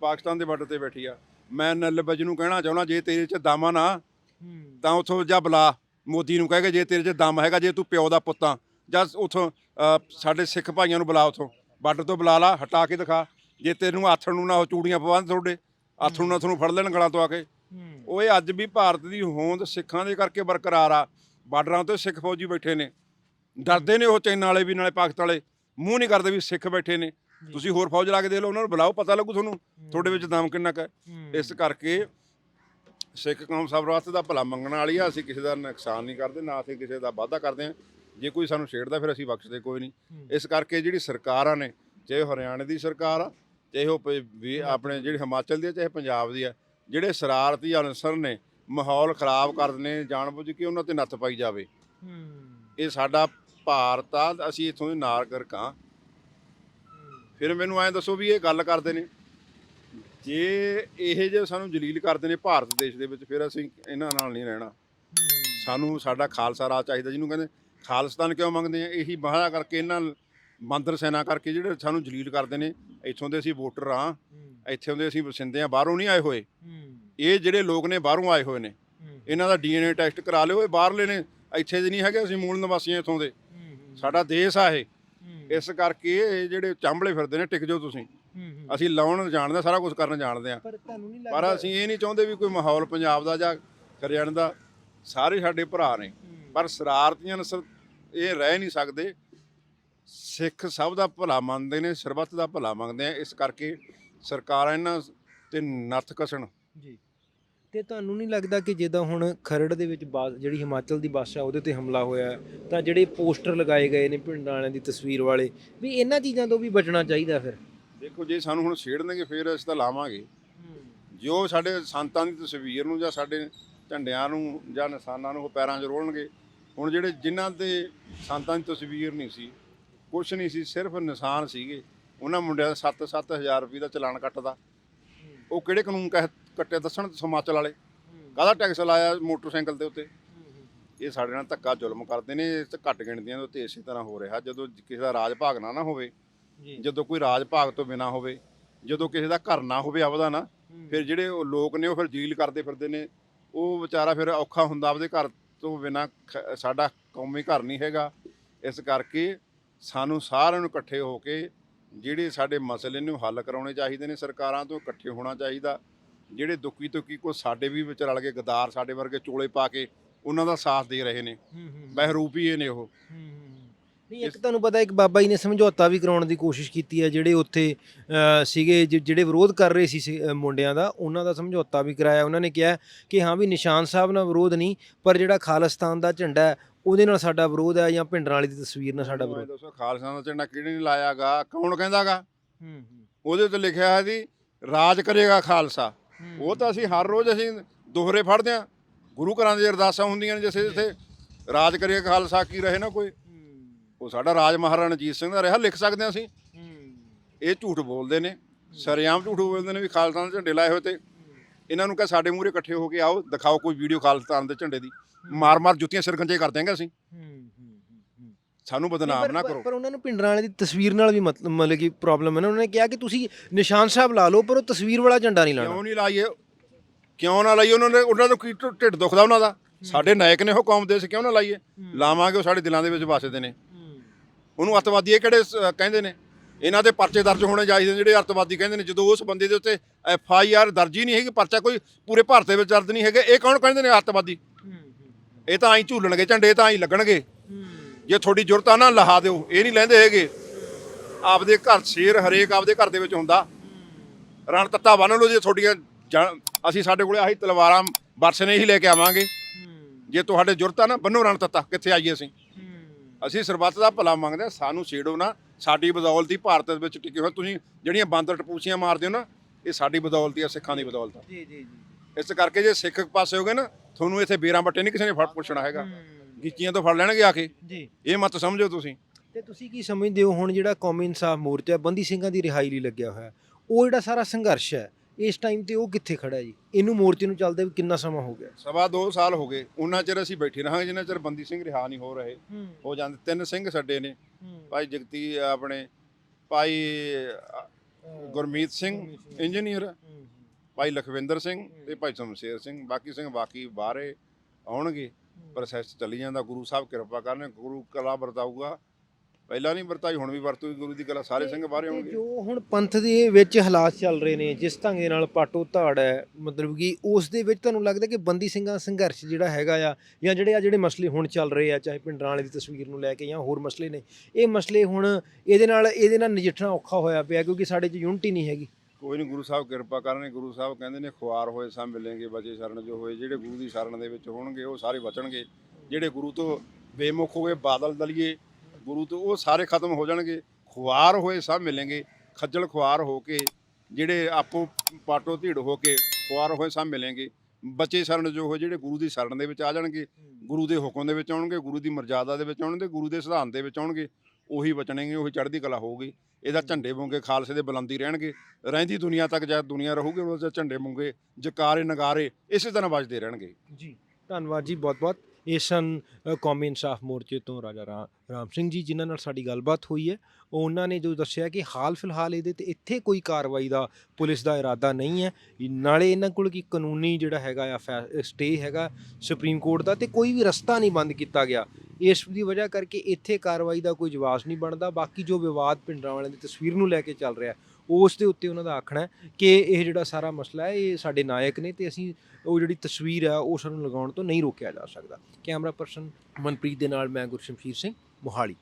ਪਾਕਿਸਤਾਨ ਦੇ ਬਾਰਡਰ ਤੇ ਬੈਠੀ ਆ ਮੈਂ ਨਲ ਬੱਜ ਨੂੰ ਕਹਿਣਾ ਚਾਹੁੰਦਾ ਜੇ ਤੇਰੇ 'ਚ ਦਮ ਆ ਨਾ ਤਾਂ ਉਥੋਂ ਜਾ ਬੁਲਾ ਮੋਦੀ ਨੂੰ ਕਹਿ ਕੇ ਜੇ ਤੇਰੇ 'ਚ ਦਮ ਹੈਗਾ ਜੇ ਤੂੰ ਪਿਓ ਦਾ ਪੁੱਤਾਂ ਜਾਂ ਉਥੋਂ ਸਾਡੇ ਸਿੱਖ ਭਾਈਆਂ ਨੂੰ ਬੁਲਾ ਉਥੋਂ। ਬਾਰਡਰ ਤੋਂ ਬੁਲਾ ਲਾ ਹਟਾ ਕੇ ਦਿਖਾ। ਜੇ ਤੈਨੂੰ ਆਥਣ ਨੂੰ ਨਾ ਉਹ ਚੂੜੀਆਂ ਪਵਾਉਣ ਤੁਹਾਡੇ ਆਥਣ ਨੂੰ ਨਾ ਤੁਹਾਨੂੰ ਫੜ ਲੈਣ ਗਲਾਂ ਤੋਂ ਆ ਕੇ। ਉਹ ਇਹ ਅੱਜ ਵੀ ਭਾਰਤ ਦੀ ਹੋਂਦ ਸਿੱਖਾਂ ਦੇ ਕਰਕੇ ਬਰਕਰਾਰ ਆ। ਬਾਰਡਰਾਂ ਤੇ ਸਿੱਖ ਫੌਜੀ ਬੈਠੇ ਨੇ। ਡਰਦੇ ਨੇ ਉਹ ਚਾਈਨਾ ਵਾਲੇ ਵੀ ਨਾਲੇ ਪਾਕਿਸਤਾਨ ਵਾਲੇ। ਮੂੰਹ ਨਹੀਂ ਕਰਦੇ ਵੀ ਸਿੱਖ ਬੈਠੇ ਨੇ। ਤੁਸੀਂ ਹੋਰ ਫੌਜ ਲਾ ਕੇ ਦੇਖ ਲਓ ਉਹਨਾਂ ਨੂੰ ਬੁਲਾਓ ਪਤਾ ਲੱਗੂ ਤੁਹਾਨੂੰ ਤੁਹਾਡੇ ਵਿੱਚ ਦਮ ਕਿੰਨਾ ਕੁ ਹੈ। ਇਸ ਕਰਕੇ ਸਿੱਖ ਕੌਮ ਸਭ ਵਾਸਤੇ ਦਾ ਭਲਾ ਮੰਗਣ ਵਾਲੀ ਆ। ਅਸੀਂ ਕਿਸੇ ਦਾ ਨੁਕਸਾਨ ਨਹੀਂ ਕਰਦੇ ਨਾ ਅਸੀਂ ਕਿਸੇ ਦਾ ਵਾਅਦਾ ਕਰਦੇ ਹਾਂ। ਜੇ ਕੋਈ ਸਾਨੂੰ ਛੇੜਦਾ ਫਿਰ ਅਸੀਂ ਬਖਸ਼ਦੇ ਕੋਈ ਨਹੀਂ। ਇਸ ਕਰਕੇ ਜਿਹੜੀ ਸਰਕਾਰਾਂ ਨੇ ਚਾਹੇ ਹਰਿਆਣੇ ਦੀ ਸਰਕਾਰ ਆ ਚਾਹੇ ਉਹ ਵੀ ਆਪਣੇ ਜਿਹੜੀ ਹਿਮਾਚਲ ਦੀ ਆ ਚਾਹੇ ਪੰਜਾਬ ਦੀ ਆ ਜਿਹੜੇ ਸ਼ਰਾਰਤੀ ਅਨਸਰ ਨੇ ਮਾਹੌਲ ਖਰਾਬ ਕਰਦੇ ਨੇ ਜਾਣਬੁੱਝ ਕੇ ਉਹਨਾਂ ਤੇ ਨੱਥ ਪਾਈ ਜਾਵੇ। ਇਹ ਸਾਡਾ ਭਾਰਤ ਆ ਅਸੀਂ ਇੱਥੋਂ ਦੇ ਨਾਗਰਿਕ ਹਾਂ। ਫਿਰ ਮੈਨੂੰ ਐਂ ਦੱਸੋ ਵੀ ਇਹ ਗੱਲ ਕਰਦੇ ਨੇ। ਜੇ ਇਹ ਜੇ ਸਾਨੂੰ ਜਲੀਲ ਕਰਦੇ ਨੇ ਭਾਰਤ ਦੇਸ਼ ਦੇ ਵਿੱਚ ਫਿਰ ਅਸੀਂ ਇਹਨਾਂ ਨਾਲ ਨਹੀਂ ਰਹਿਣਾ। ਸਾਨੂੰ ਸਾਡਾ ਖਾਲਸਾ ਰਾਜ ਚਾਹੀਦਾ ਜਿਹਨੂੰ ਕਹਿੰਦੇ ਖਾਲਿਸਤਾਨ ਕਿਉਂ ਮੰਗਦੇ ਆ? ਇਹੀ ਬਾਹਰਾ ਕਰਕੇ ਇਹਨਾਂ ਮੰਦਰ ਸੈਨਾ ਕਰਕੇ ਜਿਹੜੇ ਸਾਨੂੰ ਜਲੀਲ ਕਰਦੇ ਨੇ ਇੱਥੋਂ ਦੇ ਅਸੀਂ ਵੋਟਰ ਆ ਇੱਥੋਂ ਦੇ ਅਸੀਂ ਵਸਿੰਦੇ ਆ ਬਾਹਰੋਂ ਨਹੀਂ ਆਏ ਹੋਏ। ਇਹ ਜਿਹੜੇ ਲੋਕ ਨੇ ਬਾਹਰੋਂ ਆਏ ਹੋਏ ਨੇ ਇਹਨਾਂ ਦਾ ਡੀਐਨਏ ਟੈਸਟ ਕਰਾ ਲਿਓ ਇਹ ਬਾਹਰਲੇ ਨੇ ਇੱਥੇ ਦੇ ਨਹੀਂ ਹੈਗੇ ਅਸੀਂ ਮੂਲ ਨਿਵਾਸੀ ਹਾਂ ਇੱਥੋਂ ਦੇ। ਸਾਡਾ ਦੇਸ਼ ਆ ਇਹ। ਇਸ ਕਰਕੇ ਇਹ ਜਿਹੜੇ ਚਾਂਬਲੇ ਫਿਰਦੇ ਨੇ ਟਿਕ ਜਾਓ ਤੁਸੀਂ। ਅਸੀਂ ਲਾਉਣ ਜਾਣਦੇ ਸਾਰਾ ਕੁਝ ਕਰਨ ਜਾਣਦੇ ਆ ਪਰ ਅਸੀਂ ਇਹ ਨਹੀਂ ਚਾਹੁੰਦੇ ਵੀ ਕੋਈ ਮਾਹੌਲ ਪੰਜਾਬ ਦਾ ਜਾਂ ਹਰਿਆਣਾ ਦਾ ਸਾਰੇ ਸਾਡੇ ਭਰਾ ਨੇ। ਪਰ ਸ਼ਰਾਰਤੀਆਂ ਨਸਲ ਇਹ ਰਹਿ ਨਹੀਂ ਸਕਦੇ। ਸਿੱਖ ਸਭ ਦਾ ਭਲਾ ਮੰਨਦੇ ਨੇ ਸਰਬੱਤ ਦਾ ਭਲਾ ਮੰਗਦੇ ਆ। ਇਸ ਕਰਕੇ ਸਰਕਾਰਾਂ ਇਹਨਾਂ ਤੇ ਨੱਥ ਕਸਣ। ਜੀ। ਤੇ ਤੁਹਾਨੂੰ ਨਹੀਂ ਲੱਗਦਾ ਕਿ ਜਿੱਦਾਂ ਹੁਣ ਖਰੜ ਦੇ ਵਿੱਚ ਬੱਸ ਜਿਹੜੀ ਹਿਮਾਚਲ ਦੀ ਬੱਸ ਆ ਉਹਦੇ ਤੇ ਹਮਲਾ ਹੋਇਆ ਹੈ, ਤਾਂ ਜਿਹੜੇ ਪੋਸਟਰ ਲਗਾਏ ਗਏ ਨੇ ਪਿੰਡਾਂ ਵਾਲਿਆਂ ਦੀ ਤਸਵੀਰ ਵਾਲੇ ਵੀ ਇਹਨਾਂ ਚੀਜ਼ਾਂ ਤੋਂ ਵੀ ਬਚਣਾ ਚਾਹੀਦਾ ਫਿਰ? ਦੇਖੋ ਜੇ ਸਾਨੂੰ ਹੁਣ ਛੇੜਨਗੇ ਫਿਰ ਅਸੀਂ ਤਾਂ ਲਾਵਾਂਗੇ। ਜੋ ਸਾਡੇ ਸੰਤਾਂ ਦੀ ਤਸਵੀਰ ਨੂੰ ਜਾਂ ਸਾਡੇ ਝੰਡਿਆਂ ਨੂੰ ਜਾਂ ਨਿਸ਼ਾਨਾਂ ਨੂੰ ਉਹ ਪੈਰਾਂ 'ਚ ਰੋਲਣਗੇ। ਹੁਣ ਜਿਹੜੇ ਜਿਨ੍ਹਾਂ ਦੇ ਸੰਤਾਂ ਦੀ ਤਸਵੀਰ ਨਹੀਂ ਸੀ ਕੁਛ ਨਹੀਂ ਸੀ ਸਿਰਫ ਨਿਸ਼ਾਨ ਸੀਗੇ। ਉਹਨਾਂ ਮੁੰਡਿਆਂ ਦਾ 7-7000 ਰੁਪਏ ਦਾ ਚਲਾਨ ਕੱਟਦਾ। ਉਹ ਕਿਹੜੇ ਕਾਨੂੰਨ ਕਹਿ ਕੱਟੇ ਦੱਸਣ ਹਿਮਾਚਲ ਵਾਲੇ? ਕਾਹਦਾ ਟੈਕਸ ਲਾਇਆ ਮੋਟਰਸਾਈਕਲ ਦੇ ਉੱਤੇ? ਇਹ ਸਾਡੇ ਨਾਲ ਧੱਕਾ ਜ਼ੁਲਮ ਕਰਦੇ ਨੇ ਇਹ ਤਾਂ ਘੱਟ ਗਿਣਤੀਆਂ ਦੇ ਉੱਤੇ ਇਸੇ ਤਰ੍ਹਾਂ ਹੋ ਰਿਹਾ। ਜਦੋਂ ਕਿਸੇ ਦਾ ਰਾਜ ਭਾਗ ਨਾ ਨਾ ਹੋਵੇ ਜਦੋਂ ਕੋਈ ਰਾਜ ਭਾਗ ਤੋਂ ਬਿਨਾ ਹੋਵੇ ਜਦੋਂ ਕਿਸੇ ਦਾ ਘਰ ਨਾ ਹੋਵੇ ਆਪਦਾ ਨਾ ਫਿਰ ਜਿਹੜੇ ਉਹ ਲੋਕ ਨੇ ਉਹ ਫਿਰ ਜੀਲ ਕਰਦੇ ਫਿਰਦੇ ਨੇ। ਉਹ ਵਿਚਾਰਾ ਫਿਰ ਔਖਾ ਹੁੰਦਾ ਆਪਦੇ ਘਰ ਤੋਂ ਬਿਨਾ ਸਾਡਾ ਕੌਮੀ ਘਰ ਨਹੀਂ ਹੈਗਾ। ਇਸ ਕਰਕੇ ਸਾਨੂੰ ਸਾਰਿਆਂ ਨੂੰ ਇਕੱਠੇ ਹੋ ਕੇ ਜਿਹੜੇ ਸਾਡੇ ਮਸਲੇ ਨੇ ਹੱਲ ਕਰਾਉਣੇ ਚਾਹੀਦੇ ਨੇ ਸਰਕਾਰਾਂ ਤੋਂ ਇਕੱਠੇ ਹੋਣਾ ਚਾਹੀਦਾ। ਜਿਹੜੇ ਦੁੱਖੀ ਤੁੱਕੀ ਕੋ ਸਾਡੇ ਵੀ ਵਿੱਚ ਰਲ ਕੇ ਗਦਾਰ ਸਾਡੇ ਵਰਗੇ ਚੋਲੇ ਪਾ ਕੇ ਉਹਨਾਂ ਦਾ ਸਾਥ ਦੇ ਰਹੇ ਨੇ। ਬਹਿਰੂਪ ਇਹ ਨੇ ਉਹ। ਨਹੀਂ ਇੱਕ ਤੁਹਾਨੂੰ ਪਤਾ ਇੱਕ ਬਾਬਾ ਜੀ ਨੇ ਸਮਝੌਤਾ ਵੀ ਕਰਾਉਣ ਦੀ ਕੋਸ਼ਿਸ਼ ਕੀਤੀ ਹੈ ਜਿਹੜੇ ਉੱਥੇ ਸੀਗੇ ਜਿਹੜੇ ਵਿਰੋਧ ਕਰ ਰਹੇ ਸੀ ਮੁੰਡਿਆਂ ਦਾ ਉਹਨਾਂ ਦਾ ਸਮਝੌਤਾ ਵੀ ਕਰਾਇਆ। ਉਹਨਾਂ ਨੇ ਕਿਹਾ ਕਿ ਹਾਂ ਵੀ ਨਿਸ਼ਾਨ ਸਾਹਿਬ ਨਾਲ ਵਿਰੋਧ ਨਹੀਂ ਪਰ ਜਿਹੜਾ ਖਾਲਿਸਤਾਨ ਦਾ ਝੰਡਾ ਹੈ ਉਹਦੇ ਨਾਲ ਸਾਡਾ ਵਿਰੋਧ ਹੈ ਜਾਂ ਭਿੰਡਰਾਂ ਵਾਲੀ ਦੀ ਤਸਵੀਰ ਨਾਲ ਸਾਡਾ ਵਿਰੋਧ? ਦੱਸੋ ਖਾਲਸਾ ਦਾ ਝੰਡਾ ਕਿਹੜੇ ਨੇ ਲਾਇਆਗਾ? ਕੌਣ ਕਹਿੰਦਾਗਾ? ਉਹਦੇ ਤੇ ਲਿਖਿਆ ਹੈ ਜੀ ਰਾਜ ਕਰੇਗਾ ਖਾਲਸਾ। ਉਹ ਤਾਂ ਅਸੀਂ ਹਰ ਰੋਜ਼ ਅਸੀਂ ਦੋਹਰੇ ਫੜਦੇ ਆ ਗੁਰੂ ਘਰਾਂ ਦੀ ਅਰਦਾਸਾਂ ਹੁੰਦੀਆਂ ਨੇ ਜਿਸੇ ਜਿੱਥੇ ਰਾਜ ਕਰੇਗਾ ਖਾਲਸਾ ਕੀ ਰਹੇ ਨਾ ਕੋਈ? ਉਹ ਸਾਡਾ ਰਾਜ ਮਹਾਰਾਣਾ ਰਣਜੀਤ ਸਿੰਘ ਦਾ ਰਿਹਾ ਲਿਖ ਸਕਦੇ ਹਾਂ ਅਸੀਂ। ਇਹ ਝੂਠ ਬੋਲਦੇ ਨੇ ਸਰੇਆਮ ਝੂਠ ਬੋਲਦੇ ਨੇ ਵੀ ਖਾਲਸਾ ਦੇ ਝੰਡੇ ਲਾਏ ਹੋਏ ਤੇ ਇਹਨਾਂ ਨੂੰ ਕਹ ਸਾਡੇ ਮੂਹਰੇ ਇਕੱਠੇ ਹੋ ਕੇ ਆਓ ਦਿਖਾਓ ਕੋਈ ਵੀਡੀਓ ਖਾਲਸਾ ਦੇ ਝੰਡੇ ਦੀ। ਮਾਰ ਮਾਰ ਜੁੱਤੀਆਂ ਸਿਰਗੰਜੇ ਕਰ ਦਿਆਂਗੇ ਅਸੀਂ। ਸਾਨੂੰ ਬਦਨਾਮ ਨਾ ਕਰੋ। ਪਰ ਉਹਨਾਂ ਨੂੰ ਭਿੰਡਰਾਂ ਵਾਲੇ ਦੀ ਤਸਵੀਰ ਨਾਲ ਵੀ ਮਤਲਬ ਮਤਲਬ ਕਿ ਪ੍ਰੋਬਲਮ ਹੈ ਨਾ। ਉਹਨਾਂ ਨੇ ਕਿਹਾ ਕਿ ਤੁਸੀਂ ਨਿਸ਼ਾਨ ਸਾਹਿਬ ਲਾ ਲਓ ਪਰ ਉਹ ਤਸਵੀਰ ਵਾਲਾ ਝੰਡਾ ਨਹੀਂ ਲਾਣਾ ਕਿਉਂ ਨਹੀਂ ਲਾਈਏ? ਕਿਉਂ ਨਾ ਲਾਈਏ? ਉਹਨਾਂ ਨੇ ਉਹਨਾਂ ਦਾ ਕੀ ਢਿੱਡ ਦੁਖਦਾ ਉਹਨਾਂ ਦਾ। ਸਾਡੇ ਨਾਇਕ ਨੇ ਉਹ ਕੌਮ ਦੇ ਸੀ ਕਿਉਂ ਨਾ ਲਾਈਏ? ਲਾਵਾਂਗੇ ਉਹ ਸਾਡੇ ਦਿਲਾਂ ਦੇ ਵਿੱਚ ਵਸਦੇ ਨੇ। ਉਹਨੂੰ ਅੱਤਵਾਦੀ ਇਹ ਕਿਹੜੇ ਸ- ਕਹਿੰਦੇ ਨੇ? ਇਹਨਾਂ ਦੇ ਪਰਚੇ ਦਰਜ ਹੋਣੇ ਚਾਹੀਦੇ ਨੇ, ਜਿਹੜੇ ਅੱਤਵਾਦੀ ਕਹਿੰਦੇ ਨੇ, ਜਦੋਂ ਉਸ ਬੰਦੇ ਦੇ ਉੱਤੇ ਐਫ ਆਈ ਆਰ ਦਰਜ ਹੀ ਨਹੀਂ ਹੈਗੀ, ਪਰਚਾ ਕੋਈ ਪੂਰੇ ਭਾਰਤ ਦੇ ਵਿੱਚ ਦਰਜ ਨਹੀਂ ਹੈਗੇ, ਇਹ ਕੌਣ ਕਹਿੰਦੇ ਨੇ ਅੱਤਵਾਦੀ? ਇਹ ਤਾਂ ਐਂ ਝੂਲਣਗੇ ਝੰਡੇ ਤਾਂ ਐਂ ਲੱਗਣਗੇ। ਜੇ ਤੁਹਾਡੀ ਜ਼ਰੂਰਤ ਆ ਨਾ, ਲਹਾ ਦਿਓ, ਇਹ ਨਹੀਂ ਲੈਂਦੇ ਹੈਗੇ। ਆਪਦੇ ਘਰ ਸ਼ੇਰ ਹਰੇਕ ਆਪਦੇ ਘਰ ਦੇ ਵਿੱਚ ਹੁੰਦਾ। ਰਣ ਤੱਤਾ ਬੰਨ ਲਓ ਜੇ ਤੁਹਾਡੀਆਂ ਜਾਨ- ਅਸੀਂ ਸਾਡੇ ਕੋਲੇ ਆਹੀ ਤਲਵਾਰਾਂ ਬਰਸਨੇ ਹੀ ਲੈ ਕੇ ਆਵਾਂਗੇ। ਜੇ ਤੁਹਾਡੇ ਜ਼ਰੂਰਤ ਆ ਨਾ, ਬੰਨੋ ਰਣ ਤੱਤਾ, ਕਿੱਥੇ ਆਈਏ ਅਸੀਂ? ਅਸੀਂ ਸਰਬੱਤ ਦਾ ਭਲਾ ਮੰਗਦੇ ਹਾਂ ਸਾਨੂੰ ਛੇੜੋ ਨਾ। ਸਾਡੀ ਬਦੌਲਤ ਹੀ ਭਾਰਤ ਦੇ ਵਿੱਚ ਟਿਕੇ ਹੋਏ ਤੁਸੀਂ ਜਿਹੜੀਆਂ ਬਾਂਦਰ ਟਪੂਸੀਆਂ ਮਾਰਦੇ ਹੋ ਨਾ ਇਹ ਸਾਡੀ ਬਦੌਲਤ ਹੀ ਆ ਸਿੱਖਾਂ ਦੀ ਬਦੌਲਤ ਆ। ਜੀ ਜੀ ਜੀ ਇਸ ਕਰਕੇ ਜੇ ਸਿੱਖ ਪਾਸੇ ਹੋਗੇ ਨਾ ਤੁਹਾਨੂੰ ਇੱਥੇ ਬੇਰਾਂ ਬੱਟੇ ਨਹੀਂ ਕਿਸੇ ਨੇ ਫੜ ਪੁੱਛਣਾ ਹੈਗਾ। ਗਿੱਚੀਆਂ ਤੋਂ ਫੜ ਲੈਣਗੇ ਆ ਕੇ। ਜੀ। ਇਹ ਮਤ ਸਮਝੋ ਤੁਸੀਂ। ਤੇ ਤੁਸੀਂ ਕੀ ਸਮਝਦੇ ਹੋ ਹੁਣ ਜਿਹੜਾ ਕੌਮੀ ਇਨਸਾਫ ਮੋਰਚਾ ਬੰਦੀ ਸਿੰਘਾਂ ਦੀ ਰਿਹਾਈ ਲਈ ਲੱਗਿਆ ਹੋਇਆ ਉਹ ਜਿਹੜਾ ਸਾਰਾ ਸੰਘਰਸ਼ ਹੈ ਇਸ ਟਾਈਮ ਤੇ ਉਹ ਕਿੱਥੇ ਖੜਾ ਜੀ? ਇਹਨੂੰ ਮੋਰਚੇ ਨੂੰ ਚੱਲਦੇ ਵੀ ਕਿੰਨਾ ਸਮਾਂ ਹੋ ਗਿਆ? ਸਵਾ 2 ਸਾਲ ਹੋ ਗਏ। ਉਹਨਾਂ ਚਿਰ ਅਸੀਂ ਬੈਠੇ ਰਹਾਂਗੇ ਜਿੰਨਾ ਚਿਰ ਬੰਦੀ ਸਿੰਘ ਰਿਹਾ ਨਹੀਂ ਹੋ ਰਹੇ। ਹੋ। ਜਾਂਦੇ ਤਿੰਨ ਸਿੰਘ ਛੱਡੇ ਨੇ। ਭਾਈ ਜਗਤੀ ਆਪਣੇ ਭਾਈ ਗੁਰਮੀਤ ਸਿੰਘ ਇੰਜੀਨੀਅਰ ਭਾਈ ਲਖਵਿੰਦਰ ਸਿੰਘ ਤੇ ਭਾਈ ਸ਼ਮਸ਼ੇਰ ਸਿੰਘ। ਬਾਕੀ ਸਿੰਘ ਬਾਕੀ ਬਾਹਰੇ ਆਉਣਗੇ। ਪ੍ਰੋਸੈਸ ਚੱਲੀ ਜਾਂਦਾ। ਗੁਰੂ ਸਾਹਿਬ ਕਿਰਪਾ ਕਰਨ ਗੁਰੂ ਕਲਾ ਵਰਤਾਊਗਾ। ਪਹਿਲਾਂ ਨਹੀਂ ਵਰਤਾਈ ਹੁਣ ਵੀ ਵਰਤੂਗੀ ਗੁਰੂ ਦੀ ਕਲਾ ਸਾਰੇ ਸਿੰਘ ਬਾਹਰੇ ਆਉਣਗੇ। ਜੋ ਹੁਣ ਪੰਥ ਦੇ ਵਿੱਚ ਹਾਲਾਤ ਚੱਲ ਰਹੇ ਨੇ ਜਿਸ ਢੰਗ ਦੇ ਨਾਲ ਪਾਟੋ ਧਾੜ ਹੈ ਮਤਲਬ ਕਿ ਉਸ ਦੇ ਵਿੱਚ ਤੁਹਾਨੂੰ ਲੱਗਦਾ ਕਿ ਬੰਦੀ ਸਿੰਘਾਂ ਸੰਘਰਸ਼ ਜਿਹੜਾ ਹੈਗਾ ਆ ਜਾਂ ਜਿਹੜੇ ਆ ਜਿਹੜੇ ਮਸਲੇ ਹੁਣ ਚੱਲ ਰਹੇ ਆ ਚਾਹੇ ਪਿੰਡਰਾਂ ਵਾਲੇ ਦੀ ਤਸਵੀਰ ਨੂੰ ਲੈ ਕੇ ਜਾਂ ਹੋਰ ਮਸਲੇ ਨੇ ਇਹ ਮਸਲੇ ਹੁਣ ਇਹਦੇ ਨਾਲ ਇਹਦੇ ਨਾਲ ਨਜਿੱਠਣਾ ਔਖਾ ਹੋਇਆ ਪਿਆ ਕਿਉਂਕਿ ਸਾਡੇ 'ਚ ਯੂਨਿਟੀ ਨਹੀਂ ਹੈਗੀ। ਕੋਈ ਨਹੀਂ ਗੁਰੂ ਸਾਹਿਬ ਕਿਰਪਾ ਕਰਨਗੇ ਗੁਰੂ ਸਾਹਿਬ ਕਹਿੰਦੇ ਨੇ ਖੁਆਰ ਹੋਏ ਸਭ ਮਿਲਣਗੇ ਬਚੇ ਸ਼ਰਨ ਜੋ ਹੋਏ ਜਿਹੜੇ ਗੁਰੂ ਦੀ ਸ਼ਰਨ ਦੇ ਵਿੱਚ ਹੋਣਗੇ ਉਹ ਸਾਰੇ ਬਚਣਗੇ। ਜਿਹੜੇ ਗੁਰੂ ਤੋਂ ਬੇਮੁਖ ਹੋ ਗਏ ਬਾਦਲ ਦਲੀਏ ਗੁਰੂ ਤੋਂ ਉਹ ਸਾਰੇ ਖਤਮ ਹੋ ਜਾਣਗੇ, ਖੁਆਰ ਹੋਏ ਸਭ ਮਿਲਣਗੇ, ਖੱਜਲ ਖੁਆਰ ਹੋ ਕੇ ਜਿਹੜੇ ਆਪੋ ਪਾਟੋ ਧੀੜ ਹੋ ਕੇ ਖੁਆਰ ਹੋਏ ਸਭ ਮਿਲਣਗੇ। ਬਚੇ ਸ਼ਰਨ ਜੋ ਹੋਏ ਜਿਹੜੇ ਗੁਰੂ ਦੀ ਸ਼ਰਨ ਦੇ ਵਿੱਚ ਆ ਜਾਣਗੇ, ਗੁਰੂ ਦੇ ਹੁਕਮ ਦੇ ਵਿੱਚ ਆਉਣਗੇ, ਗੁਰੂ ਦੀ ਮਰਜ਼ਾਦਾ ਦੇ ਵਿੱਚ ਆਉਣਗੇ, ਗੁਰੂ ਦੇ ਸਿਧਾਂਤ ਦੇ ਵਿੱਚ ਆਉਣਗੇ, ਉਹੀ ਬਚਣਗੇ, ਉਹੀ ਚੜ੍ਹਦੀ ਕਲਾ ਹੋਊਗੀ। ਇਹਦਾ ਝੰਡੇ ਬੁੰਗੇ ਖਾਲਸੇ ਦੇ ਬੁਲੰਦੀ ਰਹਿਣਗੇ। ਰਹਿੰਦੀ ਦੁਨੀਆ ਤੱਕ ਜਦ ਦੁਨੀਆ ਰਹੂਗੀ ਉਸ ਝੰਡੇ ਬੁੰਗੇ ਜਕਾਰੇ ਨਗਾਰੇ ਇਸੇ ਤਰ੍ਹਾਂ ਵੱਜਦੇ ਰਹਿਣਗੇ। ਜੀ, ਧੰਨਵਾਦ ਜੀ ਬਹੁਤ ਬਹੁਤ ਇਹ ਸਨ ਕੌਮੀ ਇਨਸਾਫ ਮੋਰਚੇ ਤੋਂ ਰਾਜਾ ਰਾ- ਰਾਮ ਸਿੰਘ ਜੀ, ਜਿਨ੍ਹਾਂ ਨਾਲ ਸਾਡੀ ਗੱਲਬਾਤ ਹੋਈ ਹੈ ਉਹ ਉਹਨਾਂ ਨੇ ਜੋ ਦੱਸਿਆ ਕਿ ਹਾਲ ਫਿਲਹਾਲ ਇਹਦੇ ਤੇ ਇੱਥੇ ਕੋਈ ਕਾਰਵਾਈ ਦਾ ਪੁਲਿਸ ਦਾ ਇਰਾਦਾ ਨਹੀਂ ਹੈ। ਨਾਲੇ ਇਹਨਾਂ ਕੋਲ ਕੀ ਕਾਨੂੰਨੀ ਜਿਹੜਾ ਹੈਗਾ ਆ ਸਟੇ ਹੈਗਾ ਸੁਪਰੀਮ ਕੋਰਟ ਦਾ ਤੇ ਕੋਈ ਵੀ ਰਸਤਾ ਨਹੀਂ ਬੰਦ ਕੀਤਾ ਗਿਆ। ਇਸ ਦੀ ਵਜ੍ਹਾ ਕਰਕੇ ਇੱਥੇ ਕਾਰਵਾਈ ਦਾ ਕੋਈ ਜਵਾਬ ਨਹੀਂ ਬਣਦਾ। ਬਾਕੀ ਜੋ ਵਿਵਾਦ ਪਿੰਡਰਾਂ ਵਾਲਿਆਂ ਦੀ ਤਸਵੀਰ ਨੂੰ ਲੈ ਕੇ ਚੱਲ ਰਿਹਾ ਉਸ ਦੇ ਉੱਤੇ ਉਹਨਾਂ ਦਾ ਆਖਣਾ ਹੈ ਕਿ ਇਹ ਜਿਹੜਾ ਸਾਰਾ ਮਸਲਾ ਹੈ, ਇਹ ਸਾਡੇ ਨਾਇਕ ਨੇ ਤੇ ਅਸੀਂ ਉਹ ਜਿਹੜੀ ਤਸਵੀਰ ਹੈ ਉਹ ਸਾਨੂੰ ਲਗਾਉਣ ਤੋਂ ਨਹੀਂ ਰੋਕਿਆ ਜਾ ਸਕਦਾ। ਕੈਮਰਾ ਪਰਸਨ ਮਨਪ੍ਰੀਤ ਦੇ ਨਾਲ ਮੈਂ ਗੁਰਸ਼ਮਸ਼ੀਰ ਸਿੰਘ ਮੋਹਾਲੀ।